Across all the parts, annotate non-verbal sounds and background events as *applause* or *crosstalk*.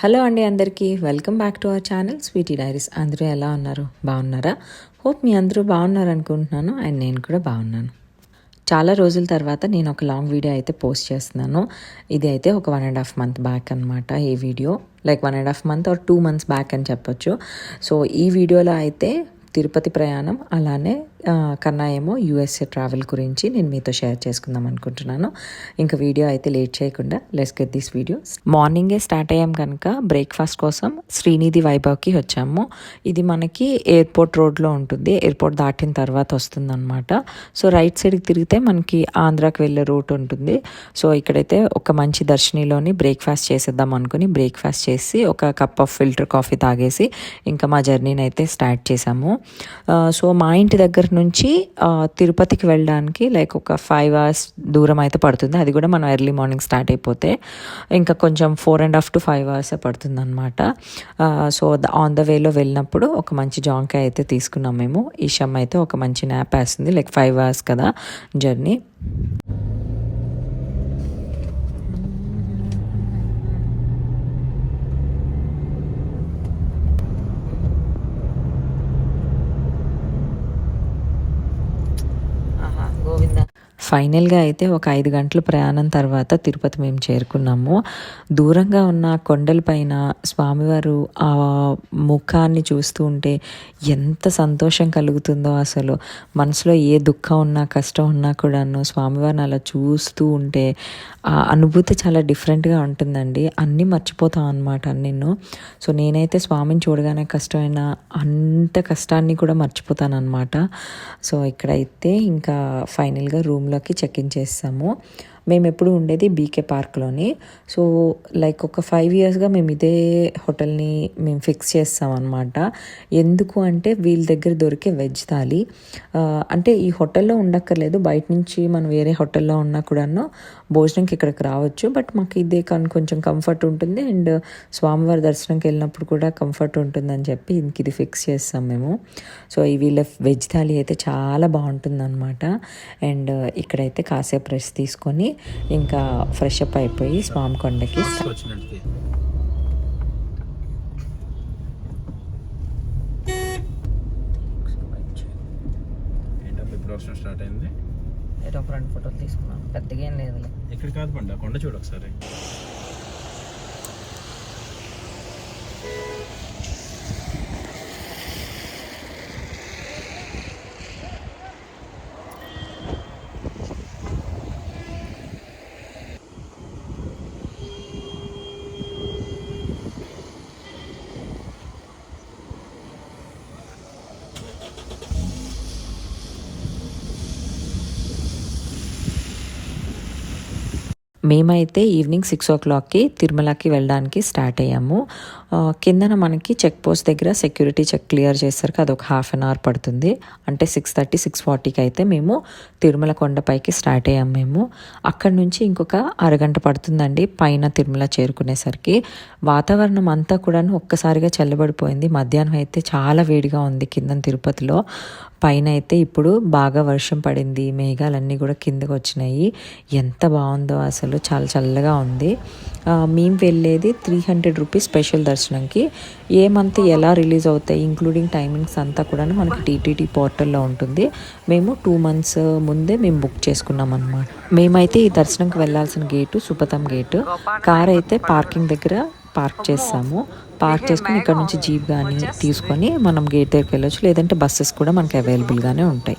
Hello అండి అందరికీ. Welcome back to our channel. Sweety diaries. అందరూ ఎలా ఉన్నారు? బాగున్నారా? హోప్ మీ అందరూ బాగున్నారు అనుకుంటున్నాను అండ్ నేను కూడా బాగున్నాను. చాలా రోజుల తర్వాత నేను ఒక లాంగ్ వీడియో అయితే పోస్ట్ చేస్తున్నాను. ఇది అయితే ఒక one and half month back అనమాట ఈ video. Like one and half month or two months back అని చెప్పొచ్చు. సో ఈ వీడియోలో అయితే తిరుపతి ప్రయాణం అలానే కన్నా ఏమో యూఎస్ఏ ట్రావెల్ గురించి నేను మీతో షేర్ చేసుకుందాం అనుకుంటున్నాను. ఇంకా వీడియో అయితే లేట్ చేయకుండా లెస్ గెట్ దిస్ వీడియో మార్నింగే స్టార్ట్ అయ్యాం కనుక బ్రేక్ఫాస్ట్ కోసం శ్రీనిధి వైభవ్కి వచ్చాము. ఇది మనకి ఎయిర్పోర్ట్ రోడ్లో ఉంటుంది. ఎయిర్పోర్ట్ దాటిన తర్వాత వస్తుందన్నమాట. సో రైట్ సైడ్కి తిరిగితే మనకి ఆంధ్రాకి వెళ్ళే రూట్ ఉంటుంది. సో ఇక్కడైతే ఒక మంచి దర్శనిలోని బ్రేక్ఫాస్ట్ చేసేద్దాం అనుకుని బ్రేక్ఫాస్ట్ చేసి ఒక కప్ ఆఫ్ ఫిల్టర్ కాఫీ తాగేసి ఇంకా మా జర్నీని అయితే స్టార్ట్ చేసాము సో మా ఇంటి దగ్గర నుంచి తిరుపతికి వెళ్ళడానికి లైక్ ఒక ఫైవ్ అవర్స్ దూరం అయితే పడుతుంది. అది కూడా మనం ఎర్లీ మార్నింగ్ స్టార్ట్ అయిపోతే ఇంకా కొంచెం four and half to five hours పడుతుంది అనమాట సో ఆన్ ద వేలో వెళ్ళినప్పుడు ఒక మంచి జాంకాయ అయితే తీసుకున్నాం మేము. ఈషమ్ అయితే ఒక మంచి న్యాప్ వేస్తుంది లైక్ ఫైవ్ అవర్స్ కదా జర్నీ ఫైనల్గా అయితే ఒక ఐదు గంటల ప్రయాణం తర్వాత తిరుపతి మేము చేరుకున్నాము. దూరంగా ఉన్న కొండలపైన స్వామివారు ఆ ముఖాన్ని చూస్తూ ఉంటే ఎంత సంతోషం కలుగుతుందో అసలు. మనసులో ఏ దుఃఖం ఉన్నా కష్టం ఉన్నా కూడాను స్వామివారిని అలా చూస్తూ ఉంటే ఆ అనుభూతి చాలా డిఫరెంట్గా ఉంటుందండి. అన్నీ మర్చిపోతాం అనమాట నేను సో నేనైతే స్వామిని చూడగానే కష్టమైన అంత కష్టాన్ని కూడా మర్చిపోతాను అనమాట సో ఇక్కడైతే ఇంకా ఫైనల్గా రూమ్ బెల్లంలోకి చేస్తాము. మేము ఎప్పుడు ఉండేది బీకే పార్క్లోని సో లైక్ ఒక ఫైవ్ ఇయర్స్గా మేము ఇదే హోటల్ని మేము ఫిక్స్ చేస్తాం ఎందుకు అంటే వీళ్ళ దగ్గర దొరికే వెజ్ థాలీ. అంటే ఈ హోటల్లో ఉండక్కర్లేదు. బయట నుంచి మనం వేరే హోటల్లో ఉన్నా కూడాను భోజనంకి ఇక్కడికి రావచ్చు. బట్ మాకు ఇదే కానీ కొంచెం కంఫర్ట్ ఉంటుంది. అండ్ స్వామివారి దర్శనంకి వెళ్ళినప్పుడు కూడా కంఫర్ట్ ఉంటుందని చెప్పి ఇంక ఇది ఫిక్స్ చేస్తాం మేము. సో ఈ వీళ్ళ వెజ్ థాలీ అయితే చాలా బాగుంటుందన్నమాట. అండ్ ఇక్కడైతే కాసేపు రెస్ట్ తీసుకొని ఇంకా ఫ్రెష్ అప్ అయిపోయి స్వామి కొండకి స్టార్ట్ అయింది? ఏదో ఫోటోలు తీసుకున్నాం పెద్దగా ఏం లేదులే. ఇక్కడ కాదు పండు కొండ చూడు ఒకసారి. మేమైతే ఈవినింగ్ సిక్స్ ఓ క్లాక్కి తిరుమలకి వెళ్ళడానికి స్టార్ట్ అయ్యాము. కిందన మనకి చెక్ పోస్ట్ దగ్గర సెక్యూరిటీ చెక్ క్లియర్ చేసరికి అది ఒక హాఫ్ అన్ అవర్ పడుతుంది. అంటే సిక్స్ థర్టీ సిక్స్ ఫార్టీకి అయితే మేము తిరుమల కొండపైకి స్టార్ట్ అయ్యాము మేము. అక్కడ నుంచి ఇంకొక అరగంట పడుతుందండి పైన తిరుమల చేరుకునేసరికి. వాతావరణం అంతా కూడా ఒక్కసారిగా చల్లబడిపోయింది. మధ్యాహ్నం అయితే చాలా వేడిగా ఉంది కింద తిరుపతిలో. పైన అయితే ఇప్పుడు బాగా వర్షం పడింది. మేఘాలన్నీ కూడా కిందకు వచ్చినాయి. ఎంత బాగుందో అసలు. చాలా చల్లగా ఉంది. మేము వెళ్ళేది త్రీ హండ్రెడ్ రూపీస్ స్పెషల్ దర్శనంకి ఏ మంత్ ఎలా రిలీజ్ అవుతాయి ఇంక్లూడింగ్ టైమింగ్స్ అంతా కూడా మనకి టీటీడీ పోర్టల్లో ఉంటుంది. మేము టూ మంత్స్ ముందే మేము బుక్ చేసుకున్నాం అనమాట మేమైతే ఈ దర్శనంకి వెళ్ళాల్సిన గేటు సుపతం గేటు. కార్ అయితే పార్కింగ్ దగ్గర పార్క్ చేస్తాము. పార్క్ చేసుకుని ఇక్కడ నుంచి జీప్ కానీ తీసుకొని మనం గేట్ దగ్గరికి వెళ్ళొచ్చు. లేదంటే బస్సెస్ కూడా మనకి అవైలబుల్గానే ఉంటాయి.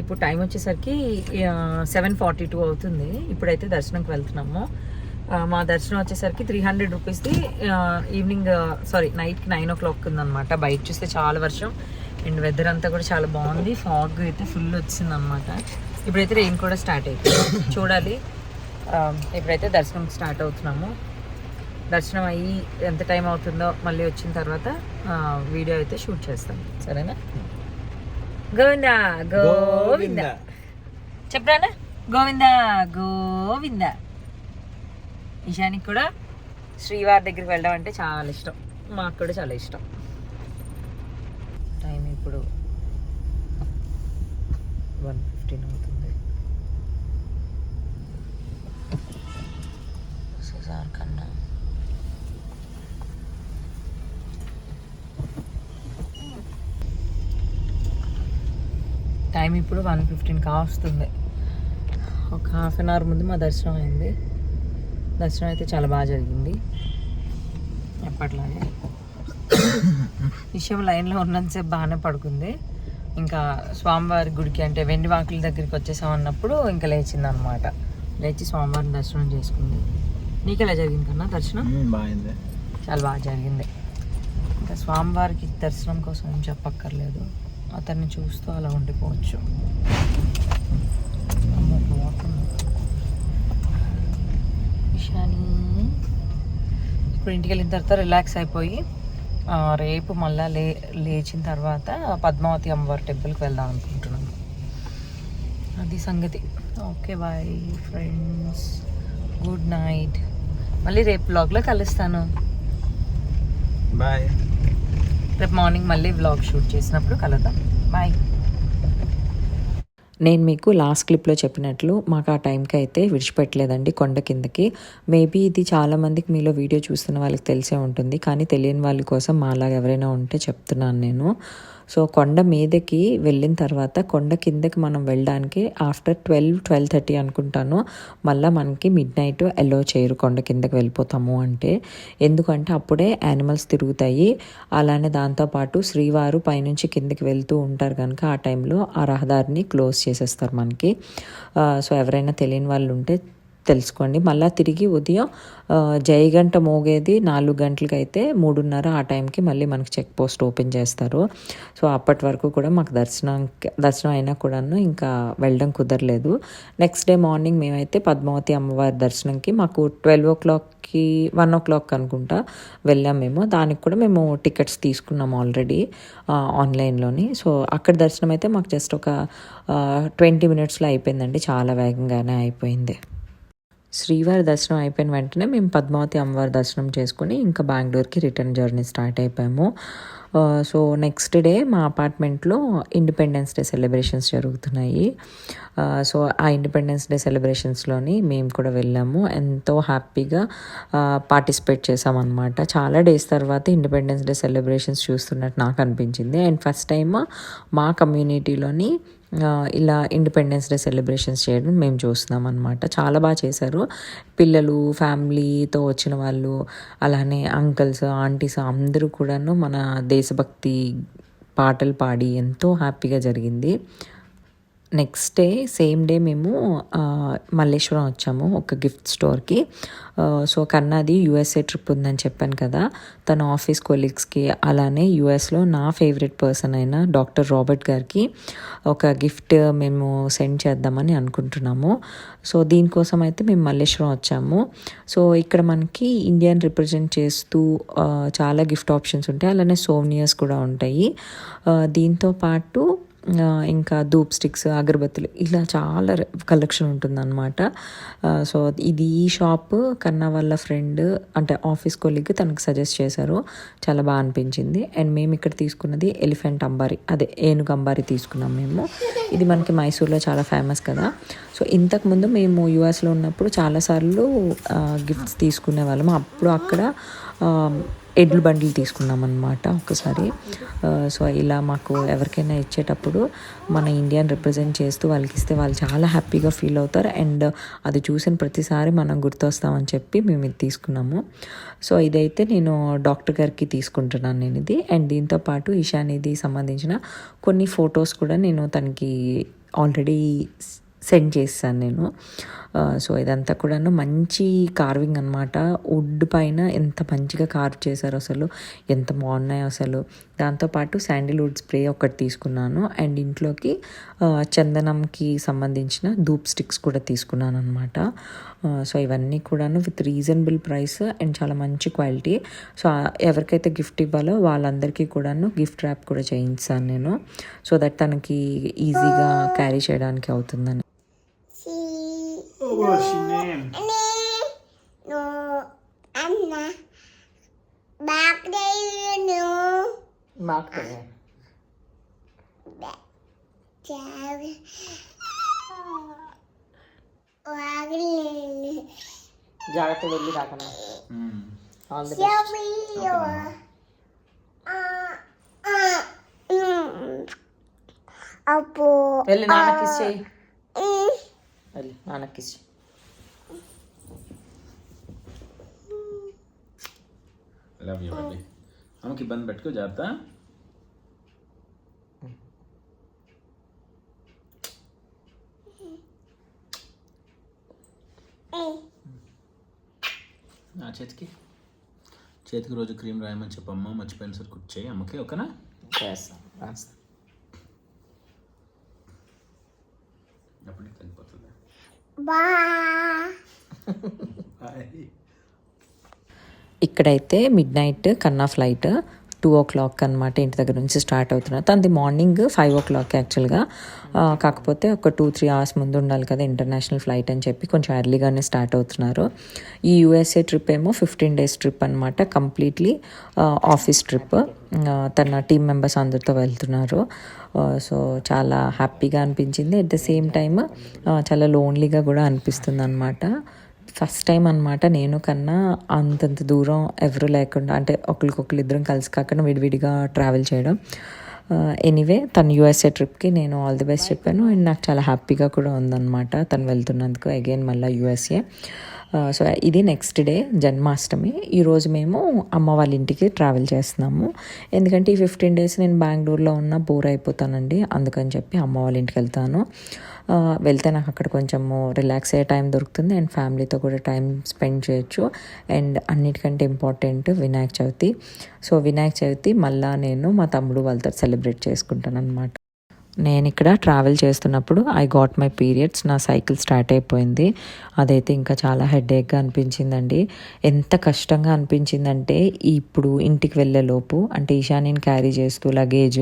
ఇప్పుడు టైం వచ్చేసరికి సెవెన్ ఫార్టీ టూ అవుతుంది. ఇప్పుడైతే దర్శనంకి వెళ్తున్నాము. మా దర్శనం వచ్చేసరికి త్రీ హండ్రెడ్ రూపీస్ది ఈవినింగ్ సారీ నైట్కి నైన్ ఓ క్లాక్ ఉందన్నమాట. బయట చూస్తే చాలా వర్షం. అండ్ వెదర్ అంతా కూడా చాలా బాగుంది. ఫాగ్ అయితే ఫుల్ వచ్చింది అనమాట ఇప్పుడైతే రెయిన్ కూడా స్టార్ట్ అయిపోయింది. చూడాలి. ఇప్పుడైతే దర్శనం స్టార్ట్ అవుతున్నాము. దర్శనం అయ్యి ఎంత టైం అవుతుందో మళ్ళీ వచ్చిన తర్వాత వీడియో అయితే షూట్ చేస్తాం. సరేనా? గోవిందా గోవింద. చెప్పరానా? గోవింద గోవింద. ఈశానికి కూడా శ్రీవారి దగ్గరికి వెళ్ళడం అంటే చాలా ఇష్టం. మాకు కూడా చాలా ఇష్టం. టైం ఇప్పుడు వన్ ఫిఫ్టీన్ అవుతుంది సుజార్ కన్నా టైం ఇప్పుడు వన్ ఫిఫ్టీన్ కావస్తుంది ఒక హాఫ్ అన్ అవర్ ముందు మా దర్శనం అయింది. దర్శనం అయితే చాలా బాగా జరిగింది. ఎప్పట్లాగే విషయం లైన్లో ఉన్నంతసేపు బాగానే పడుకుంది. ఇంకా స్వామివారి గుడికి అంటే వెండి వాకుల దగ్గరికి వచ్చేసాం అన్నప్పుడు ఇంకా లేచింది అనమాట లేచి స్వామివారిని దర్శనం చేసుకుంది. నీకు ఎలా జరిగింది కన్నా దర్శనం? బాగుంది చాలా బాగా జరిగింది. ఇంకా స్వామివారికి దర్శనం కోసం ఏం చెప్పక్కర్లేదు. అతన్ని చూస్తూ అలా ఉండిపోవచ్చు. అమ్మో, ఇప్పుడు ఇంటికి వెళ్ళిన తర్వాత రిలాక్స్ అయిపోయి రేపు మళ్ళా లే లేచిన తర్వాత పద్మావతి అమ్మవారి టెంపుల్కి వెళ్దాం అనుకుంటున్నాను. అది సంగతి. Okay bye friends good night మళ్ళీ రేపు బ్లాగ్లో కలుస్తాను. బాయ్ రేపు మార్నింగ్ మళ్ళీ వ్లాగ్ షూట్ చేసినప్పుడు కలుద్దాం. బాయ్ నేను మీకు లాస్ట్ క్లిప్లో చెప్పినట్లు మాకు ఆ టైంకి అయితే విడిచిపెట్టలేదండి కొండ కిందకి. మేబీ ఇది చాలామందికి మీలో వీడియో చూస్తున్న వాళ్ళకి తెలిసే ఉంటుంది. కానీ తెలియని వాళ్ళ కోసం మాలాగా ఎవరైనా ఉంటే చెప్తున్నాను నేను. సో కొండ మీదకి వెళ్ళిన తర్వాత కొండ కిందకి మనం వెళ్ళడానికి ఆఫ్టర్ ట్వెల్వ్ ట్వెల్వ్ థర్టీ అనుకుంటాను. మళ్ళీ మనకి మిడ్ నైట్ ఎల్లో చేయరు కొండ కిందకి వెళ్ళిపోతాము అంటే. ఎందుకంటే అప్పుడే యానిమల్స్ తిరుగుతాయి. అలానే దాంతోపాటు శ్రీవారు పైనుంచి కిందకి వెళ్తూ ఉంటారు కనుక ఆ టైంలో ఆ రహదారిని క్లోజ్ చేసేస్తారు మనకి. సో ఎవరైనా తెలియని వాళ్ళు ఉంటే తెలుసుకోండి. మళ్ళీ తిరిగి ఉదయం జయగంట మోగేది నాలుగు గంటలకి అయితే మూడున్నర ఆ టైంకి మళ్ళీ మనకి చెక్ పోస్ట్ ఓపెన్ చేస్తారు. సో అప్పటి వరకు కూడా మాకు దర్శనం దర్శనం అయినా కూడాను ఇంకా వెళ్ళడం కుదరలేదు. నెక్స్ట్ డే మార్నింగ్ మేమైతే పద్మావతి అమ్మవారి దర్శనంకి మాకు ట్వెల్వ్ ఓ క్లాక్కి వన్ ఓ క్లాక్ అనుకుంటా వెళ్ళాం మేము. దానికి కూడా మేము టికెట్స్ తీసుకున్నాం ఆల్రెడీ ఆన్లైన్లోని. సో అక్కడ దర్శనం అయితే మాకు జస్ట్ ఒక ట్వంటీ మినిట్స్లో అయిపోయిందండి. చాలా వేగంగానే అయిపోయింది. శ్రీవారి దర్శనం అయిపోయిన వెంటనే మేము పద్మావతి అమ్మవారి దర్శనం చేసుకుని ఇంకా బెంగళూరుకి రిటర్న్ జర్నీ స్టార్ట్ అయిపోయాము. సో నెక్స్ట్ డే మా అపార్ట్మెంట్లో ఇండిపెండెన్స్ డే సెలబ్రేషన్స్ జరుగుతున్నాయి. సో ఆ ఇండిపెండెన్స్ డే సెలబ్రేషన్స్లోని మేము కూడా వెళ్ళాము. ఎంతో హ్యాపీగా పార్టిసిపేట్ చేసామన్నమాట. చాలా డేస్ తర్వాత ఇండిపెండెన్స్ డే సెలబ్రేషన్స్ చూస్తున్నట్టు నాకు అనిపించింది. అండ్ ఫస్ట్ టైం మా కమ్యూనిటీలోని ఇలా ఇండిపెండెన్స్ డే సెలబ్రేషన్స్ చేయడం మేము చూస్తున్నాం అనమాట చాలా బాగా చేశారు. పిల్లలు ఫ్యామిలీతో వచ్చిన వాళ్ళు అలానే అంకల్స్ ఆంటీస్ అందరూ కూడాను మన దేశభక్తి పాటలు పాడి ఎంతో హ్యాపీగా జరిగింది. నెక్స్ట్ డే సేమ్ డే మేము మల్లేశ్వరం వచ్చాము ఒక గిఫ్ట్ స్టోర్కి సో కన్నాది యూఎస్ఏ ట్రిప్ ఉందని చెప్పాను కదా. తన ఆఫీస్ కొలీగ్స్కి అలానే యూఎస్లో నా ఫేవరెట్ పర్సన్ అయిన డాక్టర్ రాబర్ట్ గారికి ఒక గిఫ్ట్ మేము సెండ్ చేద్దామని అనుకుంటున్నాము. సో దీనికోసం అయితే మేము మల్లేశ్వరం వచ్చాము. సో ఇక్కడ మనకి ఇండియన్ రిప్రజెంట్ చేస్తూ చాలా గిఫ్ట్ ఆప్షన్స్ ఉంటాయి. అలానే సోనియర్స్ కూడా ఉంటాయి. దీంతో పాటు ఇంకా ధూప్ స్టిక్స్ అగరబత్తులు ఇలా చాలా కలెక్షన్ ఉంటుందన్నమాట. సో ఇది ఈ షాప్ కన్నా వాళ్ళ ఫ్రెండ్ అంటే ఆఫీస్ కొలిగ్ తనకు సజెస్ట్ చేశారు. చాలా బాగా అనిపించింది. అండ్ మేము ఇక్కడ తీసుకున్నది ఎలిఫెంట్ అంబారి. అదే ఏనుగు అంబారి తీసుకున్నాం మేము. ఇది మనకి మైసూర్లో చాలా ఫేమస్ కదా. సో ఇంతకుముందు మేము యూఎస్లో ఉన్నప్పుడు చాలాసార్లు గిఫ్ట్స్ తీసుకునే వాళ్ళము అప్పుడు అక్కడ ఎడ్ల బండ్లు తీసుకున్నామన్నమాట ఒకసారి. సో ఇలా మాకు ఎవరికైనా ఇచ్చేటప్పుడు మన ఇండియాని రిప్రజెంట్ చేస్తూ వాళ్ళకి ఇస్తే వాళ్ళు చాలా హ్యాపీగా ఫీల్ అవుతారు. అండ్ అది చూసిన ప్రతిసారి మనం గుర్తొస్తామని చెప్పి మేము ఇది తీసుకున్నాము. సో ఇదైతే నేను డాక్టర్ గారికి తీసుకుంటున్నాను నేను ఇది. అండ్ దీంతో పాటు సంబంధించిన కొన్ని ఫొటోస్ కూడా నేను తనకి ఆల్రెడీ సెండ్ చేశాను నేను. సో ఇదంతా కూడాను మంచి కార్వింగ్ అనమాట వుడ్ పైన ఎంత మంచిగా కార్వ్ చేశారు అసలు ఎంత బాగున్నాయో అసలు. దాంతోపాటు శాండిల్వుడ్ స్ప్రే ఒకటి తీసుకున్నాను. అండ్ ఇంట్లోకి చందనంకి సంబంధించిన ధూప్ స్టిక్స్ కూడా తీసుకున్నాను అనమాట సో ఇవన్నీ కూడాను విత్ రీజనబుల్ ప్రైస్ అండ్ చాలా మంచి క్వాలిటీ సో ఎవరికైతే గిఫ్ట్ ఇవ్వాలో వాళ్ళందరికీ కూడాను గిఫ్ట్ ర్యాప్ కూడా చేయించాను నేను. సో దట్ తనకి ఈజీగా క్యారీ చేయడానికి అవుతుందని. Oh, what's your name? Ani no Anna Back there no Chào Wagli జాగ్రత్త వెళ్ళి రాకనా Mm. All the Show me your uh uh mm Apo వెళ్ళి నాన్న కిస్ చేయి mm వెళ్ళి నాన్న కిస్ చేయి లవ్ యూ అండి అమ్మకి ఇబ్బంది పెట్టుకో జాగ్రత్త mm నా చేతికి చేతికి రోజు క్రీమ్ రాయమని చెప్పమ్మా మర్చిపోయిన సరి కుక్ చేయి అమ్మకి ఓకేనా చేస్తాను *laughs* ఇక్కడైతే మిడ్ నైట్ కన్నా ఫ్లైట్ టూ ఓ క్లాక్ అనమాట ఇంటి దగ్గర నుంచి స్టార్ట్ అవుతున్నారు తనది మార్నింగ్ ఫైవ్ ఓ క్లాక్ యాక్చువల్గా కాకపోతే ఒక టూ త్రీ అవర్స్ ముందు ఉండాలి కదా ఇంటర్నేషనల్ ఫ్లైట్ అని చెప్పి కొంచెం ఎర్లీగానే స్టార్ట్ అవుతున్నారు. ఈ యూఎస్ఏ ట్రిప్ ఏమో ఫిఫ్టీన్ డేస్ ట్రిప్ అనమాట కంప్లీట్లీ ఆఫీస్ ట్రిప్ తన టీం మెంబర్స్ అందరితో వెళ్తున్నారు. సో చాలా హ్యాపీగా అనిపించింది. అట్ ద సేమ్ టైమ్ చాలా లోన్లీగా కూడా అనిపిస్తుంది అనమాట ఫస్ట్ టైం అనమాట నేను కన్నా అంతంత దూరం ఎవరు లేకుండా అంటే ఒకరికొకరు ఇద్దరం కలిసి కాకుండా విడివిడిగా ట్రావెల్ చేయడం. ఎనీవే తను యూఎస్ఏ ట్రిప్కి నేను ఆల్ ది బెస్ట్ చెప్పాను. అండ్ నాకు చాలా హ్యాపీగా కూడా ఉందన్నమాట తను వెళ్తున్నందుకు. అగైన్ మళ్ళీ యూఎస్ఏ సో ఇది నెక్స్ట్ డే జన్మాష్టమి. ఈరోజు మేము అమ్మ వాళ్ళ ఇంటికి ట్రావెల్ చేస్తున్నాము. ఎందుకంటే ఈ ఫిఫ్టీన్ డేస్ నేను బెంగళూరులో ఉన్న బోర్ అయిపోతానండి. అందుకని చెప్పి అమ్మ వాళ్ళ ఇంటికి వెళ్తాను. వెళ్తే నాకు అక్కడ కొంచెము రిలాక్స్ అయ్యే టైం దొరుకుతుంది అండ్ ఫ్యామిలీతో కూడా టైం స్పెండ్ చేయొచ్చు. అండ్ అన్నిటికంటే ఇంపార్టెంట్ వినాయక చవితి. సో వినాయక చవితి మళ్ళా నేను మా తమ్ముడు వాళ్ళతో సెలబ్రేట్ చేసుకుంటాను అనమాట నేను ఇక్కడ ట్రావెల్ చేస్తున్నప్పుడు ఐ గాట్ మై పీరియడ్స్ నా సైకిల్ స్టార్ట్ అయిపోయింది. అదైతే ఇంకా చాలా హెడేక్గా అనిపించిందండి. ఎంత కష్టంగా అనిపించిందంటే ఇప్పుడు ఇంటికి వెళ్ళే లోపు అంటే ఈశాన్యని క్యారీ చేస్తూ లగేజ్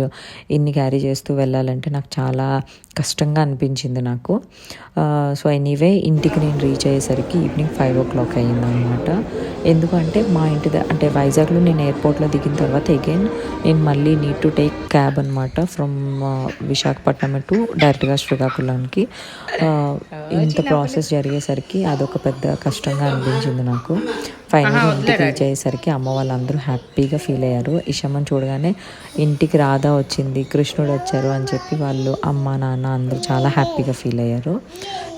ఇన్ని క్యారీ చేస్తూ వెళ్ళాలంటే నాకు చాలా కష్టంగా అనిపించింది నాకు. సో ఎనీవే ఇంటికి నేను రీచ్ అయ్యేసరికి ఈవినింగ్ ఫైవ్ ఓ క్లాక్ అయ్యిందనమాట ఎందుకంటే మా ఇంటి అంటే వైజాగ్లో నేను ఎయిర్పోర్ట్లో దిగిన తర్వాత అగైన్ నేను మళ్ళీ నీడ్ టు టేక్ క్యాబ్ అనమాట ఫ్రమ్ విశాఖపట్నం టు డైరెక్ట్గా శ్రీకాకుళంకి ఇంత ప్రాసెస్ జరిగేసరికి అదొక పెద్ద కష్టంగా అనిపించింది నాకు. ఫైనల్ ఇంటికి రీచ్ అయ్యేసరికి అమ్మ వాళ్ళందరూ హ్యాపీగా ఫీల్ అయ్యారు. ఇషమ్మని చూడగానే ఇంటికి రాధా వచ్చింది కృష్ణుడు వచ్చారు అని చెప్పి వాళ్ళు అమ్మ నాన్న అందరూ చాలా హ్యాపీగా ఫీల్ అయ్యారు.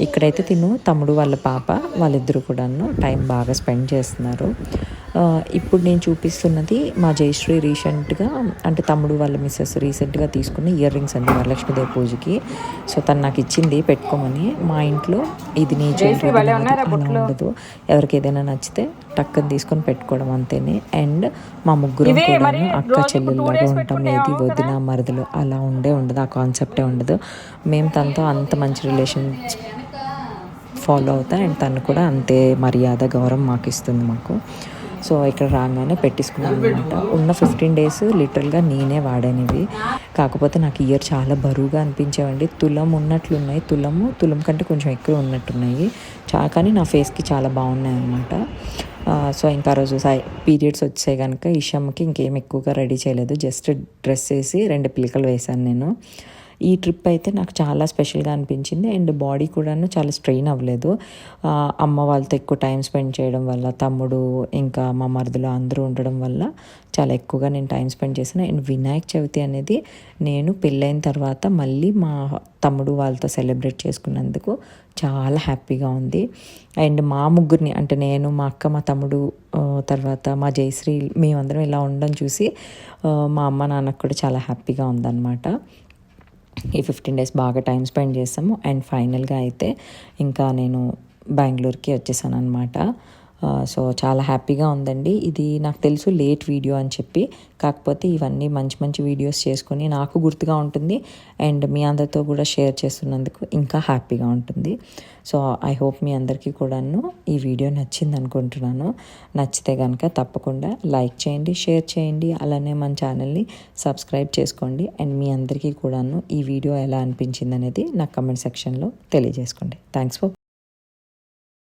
ఇక్కడైతే తిను తమ్ముడు వాళ్ళ పాప వాళ్ళిద్దరు కూడాను టైం బాగా స్పెండ్ చేస్తున్నారు. ఇప్పుడు నేను చూపిస్తున్నది మా జయశ్రీ రీసెంట్గా అంటే తమ్ముడు వాళ్ళ మిస్సెస్ రీసెంట్గా తీసుకున్న ఇయర్ రింగ్స్ అండి వరలక్ష్మీదేవి పూజకి. సో తను నాకు ఇచ్చింది పెట్టుకోమని. మా ఇంట్లో ఇది నీ ఉండదు. ఎవరికి ఏదైనా నచ్చితే టక్కని తీసుకొని పెట్టుకోవడం అంతేనే. అండ్ మా ముగ్గురు అక్క చెల్లెల్లాగా ఉంటాం. ఏది వదిన మరదలు అలా ఉండే ఉండదు. ఆ కాన్సెప్టే ఉండదు. మేము తనతో అంత మంచి రిలేషన్స్ ఫాలో అవుతా అండ్ తను కూడా అంతే మర్యాద గౌరవం మాకు ఇస్తుంది మాకు. సో ఇక్కడ రాగానే పెట్టేసుకున్నాను అనమాట ఉన్న ఫిఫ్టీన్ డేస్ లిటరల్గా నేనే వాడానివి. కాకపోతే నాకు ఇయర్ చాలా బరువుగా అనిపించేవండి. తులం ఉన్నట్లున్నాయి. తులము తులం కంటే కొంచెం ఎక్కువ ఉన్నట్టున్నాయి. చా కానీ నా ఫేస్కి చాలా బాగున్నాయి అనమాట సో ఇంకా రోజు సై పీరియడ్స్ వచ్చాయి కనుక ఇషమ్మకి ఇంకేం ఎక్కువగా రెడీ చేయలేదు. జస్ట్ డ్రెస్ వేసి రెండు పిలికలు వేశాను నేను. ఈ ట్రిప్ అయితే నాకు చాలా స్పెషల్గా అనిపించింది. అండ్ బాడీ కూడాను చాలా స్ట్రెయిన్ అవ్వలేదు. అమ్మ వాళ్ళతో ఎక్కువ టైం స్పెండ్ చేయడం వల్ల తమ్ముడు ఇంకా మా మరుదులు అందరూ ఉండడం వల్ల చాలా ఎక్కువగా నేను టైం స్పెండ్ చేశాను. అండ్ వినాయక చవితి అనేది నేను పెళ్ళైన తర్వాత మళ్ళీ మా తమ్ముడు వాళ్ళతో సెలబ్రేట్ చేసుకున్నందుకు చాలా హ్యాపీగా ఉంది. అండ్ మా ముగ్గురిని అంటే నేను మా అక్క మా తమ్ముడు తర్వాత మా జయశ్రీ మేమందరం ఇలా ఉండడం చూసి మా అమ్మ నాన్నకు కూడా చాలా హ్యాపీగా ఉందన్నమాట. ఈ ఫిఫ్టీన్ డేస్ బాగా టైం స్పెండ్ చేసాము అండ్ ఫైనల్గా అయితే ఇంకా నేను బెంగళూరుకి వచ్చేసాను అనమాట సో చాలా హ్యాపీగా ఉందండి. ఇది నాకు తెలుసు లేట్ వీడియో అని చెప్పి. కాకపోతే ఇవన్నీ మంచి మంచి వీడియోస్ చేసుకొని నాకు గుర్తుగా ఉంటుంది. అండ్ మీ అందరితో కూడా షేర్ చేస్తున్నందుకు ఇంకా హ్యాపీగా ఉంటుంది. సో ఐ హోప్ మీ అందరికీ కూడాను ఈ వీడియో నచ్చింది అనుకుంటున్నాను. నచ్చితే కనుక తప్పకుండా లైక్ చేయండి షేర్ చేయండి అలానే మన ఛానల్ని సబ్స్క్రైబ్ చేసుకోండి. అండ్ మీ అందరికీ కూడాను ఈ వీడియో ఎలా అనిపించింది అనేది నాకు కమెంట్ సెక్షన్లో తెలియజేసుకోండి. Thanks for